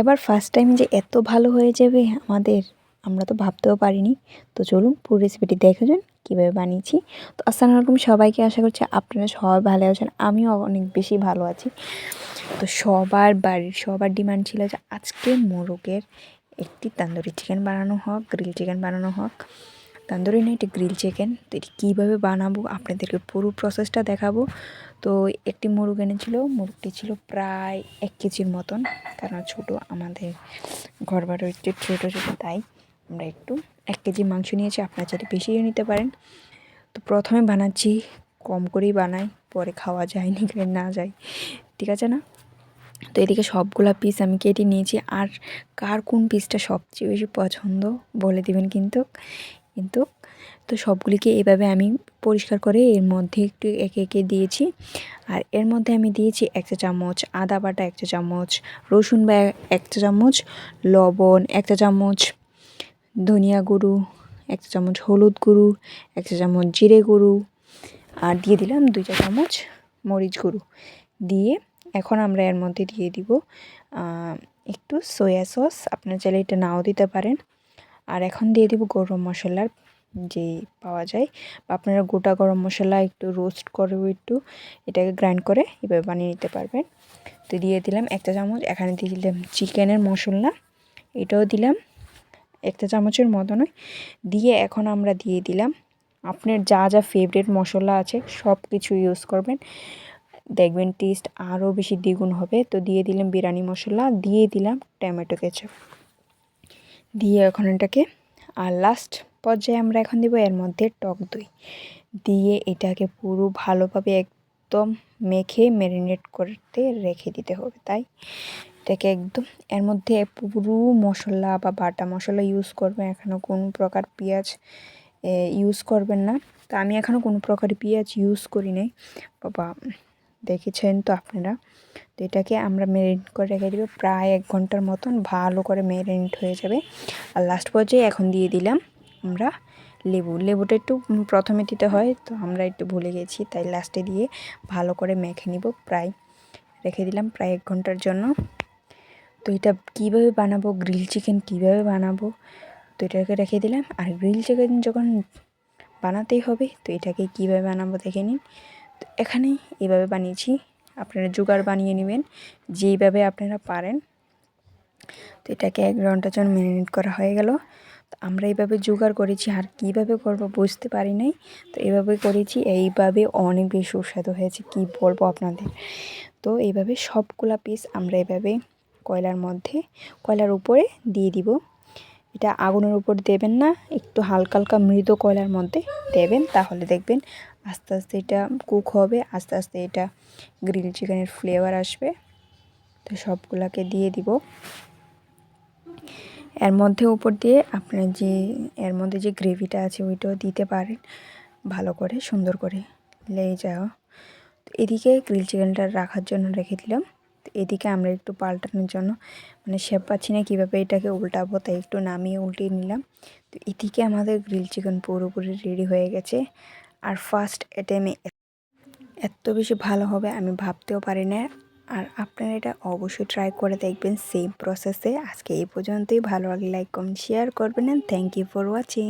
এবার first time যে এত ভালো হয়ে যাবে আমাদের, আমরা তো ভাবতেও পারিনি। তো চলুন পুরো রেসিপিটি দেখে যান, কীভাবে বানিয়েছি। তো আসসালামু আলাইকুম সবাইকে, আশা করছি আপনারা সবাই ভালো আছেন, আমিও অনেক বেশি ভালো আছি। তো সবার বাড়ির, সবার ডিমান্ড ছিল যে আজকে মোরগের একটি তান্দুরি চিকেন বানানো হোক গ্রিল চিকেন বানানো হোক। তান্দুরি না এটি গ্রিল চিকেন তো এটি কীভাবে বানাবো, আপনাদেরকে পুরো প্রসেসটা দেখাবো। তো একটি মুরগ এনেছিল, মুরগটি ছিল প্রায় এক কেজির মতন কারণ ছোট, আমাদের ঘর বাড়ি একটু ছোটো ছোটো, তাই আমরা একটু এক কেজি মাংস নিয়েছি, আপনারা চাইলে বেশিও নিতে পারেন। তো প্রথমে বানাচ্ছি, কম করেই বানাই, পরে খাওয়া যায় নি না যায়, ঠিক আছে না? তো এদিকে সবগুলা পিস আমি কেটে নিয়েছি, আর কার কোন পিসটা সবচেয়ে বেশি পছন্দ, বলে দিবেন কিন্তু। কিন্তু তো সবগুলিকে এভাবে আমি পরিষ্কার করে এর মধ্যে একটু একে একে দিয়েছি। আর এর মধ্যে আমি দিয়েছি এক চা চামচ আদা বাটা এক চা চামচ, রসুন বা এক চা চামচ, লবণ এক চা চামচ, ধনিয়া গুঁড়ো এক চা চামচ, হলুদ গুঁড়ো এক চা চামচ, জিরে গুঁড়ো আর দিয়ে দিলাম দুই চা চামচ মরিচ গুঁড়ো। দিয়ে এখন আমরা এর মধ্যে দিয়ে দিব একটু সয়া সস আপনার চাইলে এটা নাও দিতে পারেন। আর এখন দিয়ে দিব গরম মশলার যে পাওয়া যায় বা আপনারা গোটা গরম মশলা একটু রোস্ট করে একটু এটাকে গ্রাইন্ড করে এভাবে বানিয়ে নিতে পারবেন। তো দিয়ে দিলাম একটা চামচ, এখানে দিয়ে দিলাম চিকেনের মশলা, এটাও দিলাম একটা চামচের মতো নয় দিয়ে এখন আমরা দিয়ে দিলাম আপনার যা যা ফেভারিট মশলা আছে সব কিছু ইউজ করবেন। দেখবেন টেস্ট আরও বেশি দ্বিগুণ হবে। তো দিয়ে দিলাম বিরিয়ানি মশলা, দিয়ে দিলাম টমেটো কেচাপ দিয়ে এখন এটাকে, আর লাস্ট পর্যায়ে আমরা এখন দিব এর মধ্যে টক দই। দিয়ে এটাকে পুরো ভালোভাবে একদম মেখে ম্যারিনেট করতে রেখে দিতে হবে, তাই? এটাকে একদম, এর মধ্যে পুরো মশলা বা বাটা মশলা ইউজ করবেন এখনও কোনো প্রকার পেঁয়াজ ইউজ করবেন না। তা আমি এখনও কোনো প্রকার পেঁয়াজ ইউজ করি নাই। বাবা দেখেছেন তো আপনারা? তো এটাকে আমরা ম্যারিনেট করে রেখে দেবো। প্রায় এক ঘণ্টার মতন ভালো করে ম্যারিনেট হয়ে যাবে। আর লাস্ট পর্যায়ে এখন দিয়ে দিলাম আমরা লেবু। লেবুটা একটু প্রথমে দিতে হয়, তো আমরা একটু ভুলে গেছি, তাই লাস্টে দিয়ে ভালো করে মেখে নিব। প্রায় রেখে দিলাম প্রায় এক ঘণ্টার জন্য। তো এটা কীভাবে বানাবো গ্রিল চিকেন কীভাবে বানাবো, তো এটাকে রেখে দিলাম। আর গ্রিল চিকেন যখন বানাতেই হবে, তো এটাকে কীভাবে বানাবো দেখে নিন। এখানে এভাবে বানিয়েছি। আপনারা জোগাড় বানিয়ে নেবেন, যেইভাবে আপনারা পারেন। তো এটাকে এক ঘণ্টার জন্য ম্যারিনেট করা হয়ে গেল, তো আমরা এইভাবে জোগাড় করেছি। আর কীভাবে করব বুঝতে পারি নাই। তো এইভাবে করেছি, এইভাবে অনেক বেশি সুস্বাদু হয়েছে। কি বলব আপনাদের? তো এইভাবে সবগুলা পিস আমরা এভাবে কয়লার মধ্যে, কয়লার উপরে দিয়ে দিব। এটা আগুনের উপর দেবেন না, একটু হালকা হালকা মৃদু কয়লার মধ্যে দেবেন, তাহলে দেখবেন আস্তে আস্তে এটা কুক হবে, আস্তে আস্তে এটা গ্রিল চিকেনের ফ্লেভার আসবে। তো সবগুলাকে দিয়ে দিব। এর মধ্যে উপর দিয়ে আপনার যে, এর মধ্যে যে গ্রেভিটা আছে ওইটাও দিতে পারেন, ভালো করে, সুন্দর করে, লেগে যাওয়া। এদিকে গ্রিল চিকেনটা রাখার জন্য রেখে দিলাম। এদিকে আমরা একটু পাল্টানোর জন্য মানে শেপ পাচ্ছি না কীভাবে এটাকে উল্টাবো, তাই একটু নামিয়ে উল্টিয়ে নিলাম। তো এদিকে আমাদের গ্রিল চিকেন পুরোপুরি রেডি হয়ে গেছে। আর ফার্স্ট অ্যাটেমে এত বেশি ভালো হবে আমি ভাবতেও পারি না। আর আপনারা এটা অবশ্যই ট্রাই করে দেখবেন সেম প্রসেসে আজকে এই পর্যন্তই। ভালো লাগলে লাইক কমেন্ট শেয়ার করবেন। Thank you for watching